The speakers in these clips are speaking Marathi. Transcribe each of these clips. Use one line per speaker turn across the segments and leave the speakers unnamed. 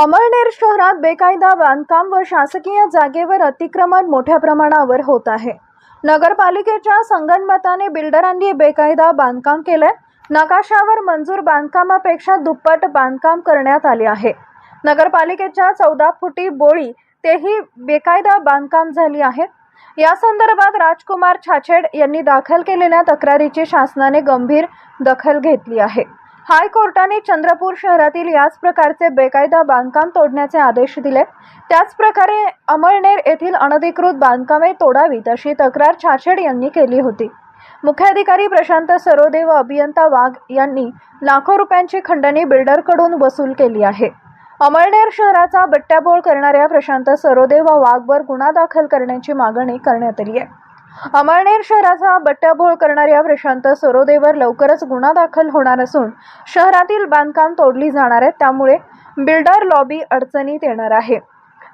शहरात बेकायदा बांधकाम व शासकीय जागेवर अतिक्रमण मोठ्या प्रमाणावर होत आहे. नगरपालिकेच्या संगणमताने बिल्डरांनी बेकायदा बांधकाम केलंय. नकाशावर मंजूर बांधकामापेक्षा दुप्पट बांधकाम करण्यात आले आहे. नगरपालिकेच्या चौदा फुटी बोळी तेही बेकायदा बांधकाम झाली आहेत. या संदर्भात राजकुमार छाछेड यांनी दाखल केलेल्या तक्रारीची शासनाने गंभीर दखल घेतली आहे. हायकोर्टाने चंद्रपूर शहरातील याच प्रकारचे बेकायदा बांधकाम तोडण्याचे आदेश दिले. त्याच प्रकारे अमळनेर येथील अनधिकृत बांधकामे तोडावीत अशी तक्रार छाछेड यांनी केली होती. मुख्याधिकारी प्रशांत सरोदे व अभियंता वाघ यांनी लाखो रुपयांची खंडणी बिल्डरकडून वसूल केली आहे. अमळनेर शहराचा बट्ट्याबोळ करणाऱ्या प्रशांत सरोदे व वाघवर गुन्हा दाखल करण्याची मागणी करण्यात आली आहे. अमळनेर शहराचा बट्ट्याबोळ करणाऱ्या प्रशांत सरोदेवर लवकरच गुन्हा दाखल होणार असून शहरातील बांधकाम तोडली जाणार आहेत त्यामुळे बिल्डर लॉबी अडचणीत येणार आहे.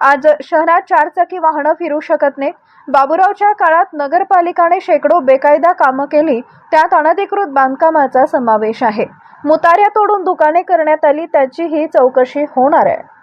आज शहरात चारचाकी वाहनं फिरू शकत नाहीत. बाबूरावच्या काळात नगरपालिकाने शेकडो बेकायदा कामं केली. त्यात अनधिकृत बांधकामाचा समावेश आहे. मुताऱ्या तोडून दुकाने करण्यात आली त्याचीही चौकशी होणार आहे.